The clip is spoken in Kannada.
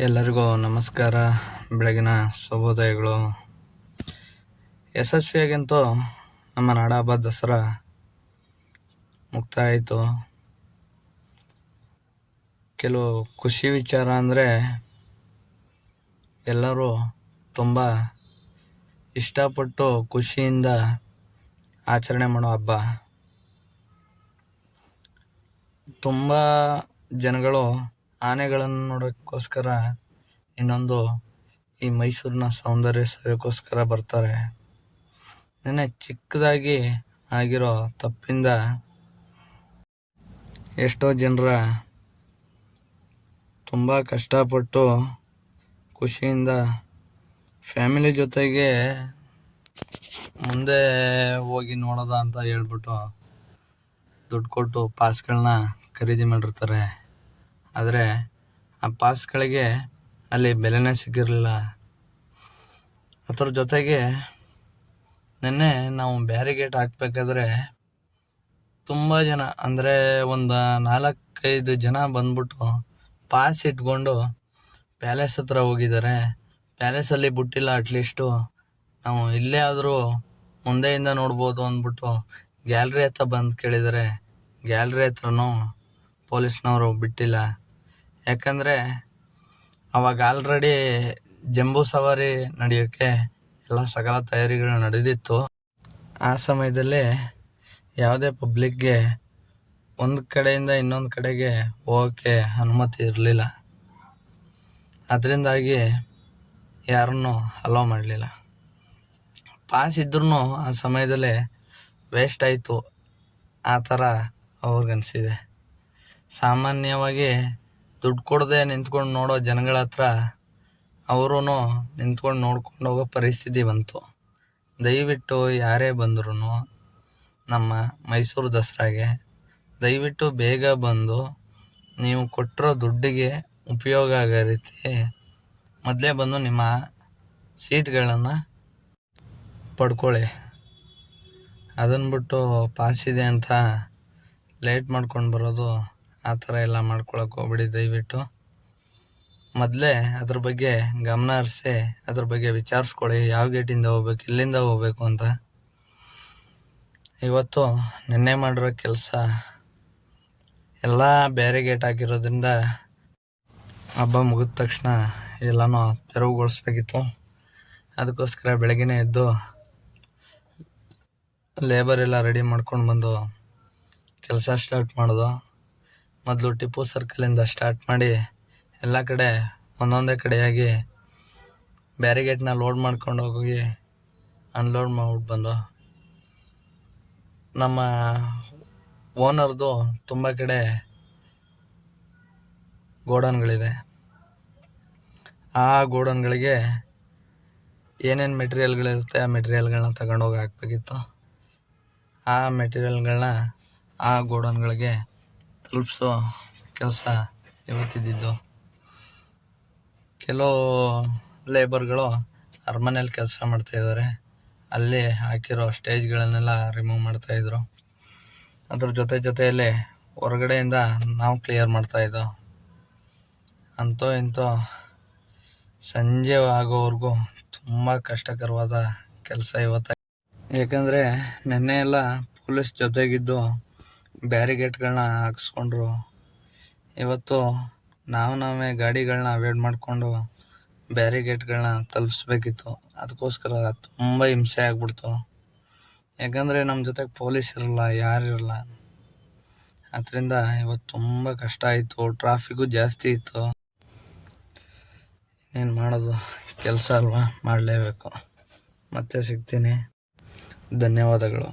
ಎಲ್ಲರಿಗೂ ನಮಸ್ಕಾರ. ಬೆಳಗಿನ ಶುಭೋದಯಗಳು. ಯಶಸ್ವಿಯಾಗಂತೂ ನಮ್ಮ ನಾಡಹಬ್ಬ ದಸರಾ ಮುಕ್ತಾಯ ಆಯಿತು ಕೆಲವು ಖುಷಿ ವಿಚಾರ ಅಂದರೆ ಎಲ್ಲರೂ ತುಂಬ ಇಷ್ಟಪಟ್ಟು ಖುಷಿಯಿಂದ ಆಚರಣೆ ಮಾಡೋ ಹಬ್ಬ. ತುಂಬ ಜನಗಳು ಆನೆಗಳನ್ನು ನೋಡೋಕ್ಕೋಸ್ಕರ ಇನ್ನೊಂದು ಈ ಮೈಸೂರಿನ ಸೌಂದರ್ಯ ಸವಿಯೋಕ್ಕೋಸ್ಕರ ಬರ್ತಾರೆ. ನೆನ್ನೆ ಚಿಕ್ಕದಾಗಿ ಆಗಿರೋ ತಪ್ಪಿಂದ ಎಷ್ಟೋ ಜನರ ತುಂಬ ಕಷ್ಟಪಟ್ಟು ಖುಷಿಯಿಂದ ಫ್ಯಾಮಿಲಿ ಜೊತೆಗೆ ಮುಂದೆ ಹೋಗಿ ನೋಡೋದ ಅಂತ ಹೇಳ್ಬಿಟ್ಟು ದುಡ್ಡು ಕೊಟ್ಟು ಪಾಸ್ಗಳನ್ನ ಖರೀದಿ ಮಾಡಿರ್ತಾರೆ. ಆದರೆ ಆ ಪಾಸ್ಗಳಿಗೆ ಅಲ್ಲಿ ಬೆಲೆನೇ ಸಿಕ್ಕಿರಲಿಲ್ಲ. ಅದ್ರ ಜೊತೆಗೆ ನಿನ್ನೆ ನಾವು ಬ್ಯಾರಿಗೇಟ್ ಹಾಕ್ಬೇಕಾದ್ರೆ ತುಂಬ ಜನ, ಅಂದರೆ ಒಂದು ನಾಲ್ಕೈದು ಜನ ಬಂದ್ಬಿಟ್ಟು ಪಾಸ್ ಇಟ್ಕೊಂಡು ಪ್ಯಾಲೇಸ್ ಹತ್ರ ಹೋಗಿದ್ದಾರೆ. ಪ್ಯಾಲೇಸಲ್ಲಿ ಬಿಟ್ಟಿಲ್ಲ ಅಟ್ಲೀಸ್ಟು ನಾವು ಇಲ್ಲೇ ಆದರೂ ಮುಂದೆಯಿಂದ ನೋಡ್ಬೋದು ಅಂದ್ಬಿಟ್ಟು ಗ್ಯಾಲ್ರಿ ಹತ್ರ ಬಂದು ಕೇಳಿದರೆ ಗ್ಯಾಲ್ರಿ ಹತ್ರನೂ ಪೊಲೀಸ್ನವರು ಬಿಟ್ಟಿಲ್ಲ. ಯಾಕಂದರೆ ಅವಾಗ ಆಲ್ರೆಡಿ ಜಂಬೂ ಸವಾರಿ ನಡೆಯೋಕ್ಕೆ ಎಲ್ಲ ಸಕಲ ತಯಾರಿಗಳು ನಡೆದಿತ್ತು. ಆ ಸಮಯದಲ್ಲಿ ಯಾವುದೇ ಪಬ್ಲಿಕ್ಗೆ ಒಂದು ಕಡೆಯಿಂದ ಇನ್ನೊಂದು ಕಡೆಗೆ ಹೋಗೋಕ್ಕೆ ಅನುಮತಿ ಇರಲಿಲ್ಲ. ಅದರಿಂದಾಗಿ ಯಾರನ್ನು ಅಲೋ ಮಾಡಲಿಲ್ಲ. ಪಾಸ್ ಇದ್ರೂ ಆ ಸಮಯದಲ್ಲಿ ವೇಸ್ಟ್ ಆಯಿತು. ಆ ಥರ ಅವ್ರಿಗನ್ಸಿದೆ. ಸಾಮಾನ್ಯವಾಗಿ ದುಡ್ಡು ಕೊಡದೆ ನಿಂತ್ಕೊಂಡು ನೋಡೋ ಜನಗಳ ಹತ್ರ ಅವರೂ ನಿಂತ್ಕೊಂಡು ನೋಡ್ಕೊಂಡು ಹೋಗೋ ಪರಿಸ್ಥಿತಿ ಬಂತು. ದಯವಿಟ್ಟು ಯಾರೇ ಬಂದ್ರೂ ನಮ್ಮ ಮೈಸೂರು ದಸರಾಗೆ ದಯವಿಟ್ಟು ಬೇಗ ಬಂದು ನೀವು ಕೊಟ್ಟಿರೋ ದುಡ್ಡಿಗೆ ಉಪಯೋಗ ಆಗೋ ರೀತಿ ಮೊದಲೇ ಬಂದು ನಿಮ್ಮ ಸೀಟ್ಗಳನ್ನು ಪಡ್ಕೊಳ್ಳಿ. ಅದನ್ನು ಬಿಟ್ಟು ಪಾಸ್ ಇದೆ ಅಂತ ಲೇಟ್ ಮಾಡ್ಕೊಂಡು ಬರೋದು ಆ ಥರ ಎಲ್ಲ ಮಾಡ್ಕೊಳಕ್ಕೆ ಹೋಗ್ಬಿಡಿ, ದಯವಿಟ್ಟು. ಮೊದಲೇ ಅದ್ರ ಬಗ್ಗೆ ಗಮನ ಹರಿಸಿ, ಅದ್ರ ಬಗ್ಗೆ ವಿಚಾರಿಸ್ಕೊಳ್ಳಿ, ಯಾವ ಗೇಟಿಂದ ಹೋಗ್ಬೇಕು, ಎಲ್ಲಿಂದ ಹೋಗ್ಬೇಕು ಅಂತ. ಇವತ್ತು ನಿನ್ನೆ ಮಾಡಿರೋ ಕೆಲಸ ಎಲ್ಲ ಬೇರೆ ಗೇಟ್ ಹಾಕಿರೋದ್ರಿಂದ ಹಬ್ಬ ಮುಗಿದ ತಕ್ಷಣ ಎಲ್ಲನೂ ತೆರವುಗೊಳಿಸ್ಬೇಕಿತ್ತು. ಅದಕ್ಕೋಸ್ಕರ ಬೆಳಗ್ಗೆನೇ ಎದ್ದು ಲೇಬರ್ ಎಲ್ಲ ರೆಡಿ ಮಾಡ್ಕೊಂಡು ಬಂದು ಕೆಲಸ ಸ್ಟಾರ್ಟ್ ಮಾಡೋದು. ಮೊದಲು ಟಿಪ್ಪು ಸರ್ಕಲಿಂದ ಸ್ಟಾರ್ಟ್ ಮಾಡಿ ಎಲ್ಲ ಕಡೆ ಒಂದೊಂದೇ ಕಡೆಯಾಗಿ ಬ್ಯಾರಿಗೇಟ್ನ ಲೋಡ್ ಮಾಡ್ಕೊಂಡು ಹೋಗಿ ಅನ್ಲೋಡ್ ಮಾಡ್ಬಿಟ್ಟು ಬಂದು ನಮ್ಮ ಓನರ್ದು ತುಂಬ ಕಡೆ ಗೋಡನ್ಗಳಿದೆ. ಆ ಗೋಡನ್ಗಳಿಗೆ ಏನೇನು ಮೆಟೀರಿಯಲ್ಗಳಿರುತ್ತೆ ಆ ಮೆಟೀರಿಯಲ್ಗಳನ್ನ ತಗೊಂಡೋಗಿ ಹಾಕ್ಬೇಕಿತ್ತು. ಆ ಮೆಟೀರಿಯಲ್ಗಳನ್ನ ಆ ಗೋಡನ್ಗಳಿಗೆ ತಲುಪಿಸೋ ಕೆಲಸ ಇವತ್ತಿದ್ದು ಕೆಲವು ಲೇಬರ್ಗಳು ಅರಮನೆಯಲ್ಲಿ ಕೆಲಸ ಮಾಡ್ತಾಯಿದ್ದಾರೆ ಅಲ್ಲಿ ಹಾಕಿರೋ ಸ್ಟೇಜ್ಗಳನ್ನೆಲ್ಲ ರಿಮೂವ್ ಮಾಡ್ತಾಯಿದ್ರು ಅದ್ರ ಜೊತೆ ಜೊತೆಯಲ್ಲಿ ಹೊರಗಡೆಯಿಂದ ನಾವು ಕ್ಲಿಯರ್ ಮಾಡ್ತಾಯಿದ್ದೋ ಅಂತೋ ಇಂತೂ ಸಂಜೆ ಆಗೋವರೆಗೂ ತುಂಬ ಕಷ್ಟಕರವಾದ ಕೆಲಸ ಇವತ್ತು. ಯಾಕಂದರೆ ನೆನ್ನೆ ಎಲ್ಲ ಪೊಲೀಸ್ ಜೊತೆಗಿದ್ದು ಬ್ಯಾರಿಗೇಟ್ಗಳನ್ನ ಹಾಕಿಸ್ಕೊಂಡ್ರು. ಇವತ್ತು ನಾವು ನಾವೇ ಗಾಡಿಗಳನ್ನ ಅವಾಯ್ಡ್ ಮಾಡಿಕೊಂಡು ಬ್ಯಾರಿಗೇಟ್ಗಳನ್ನ ತಲುಪಿಸ್ಬೇಕಿತ್ತು. ಅದಕ್ಕೋಸ್ಕರ ತುಂಬ ಹಿಂಸೆ ಆಗ್ಬಿಡ್ತು. ಯಾಕಂದರೆ ನಮ್ಮ ಜೊತೆಗೆ ಪೊಲೀಸ್ ಇರಲ್ಲ, ಯಾರು ಇರಲ್ಲ. ಅದರಿಂದ ಇವತ್ತು ತುಂಬ ಕಷ್ಟ ಆಯಿತು, ಟ್ರಾಫಿಕ್ಕು ಜಾಸ್ತಿ ಇತ್ತು. ಇನ್ನೇನು ಮಾಡೋದು, ಕೆಲಸ ಅಲ್ವಾ, ಮಾಡಲೇಬೇಕು. ಮತ್ತೆ ಸಿಗ್ತೀನಿ. ಧನ್ಯವಾದಗಳು.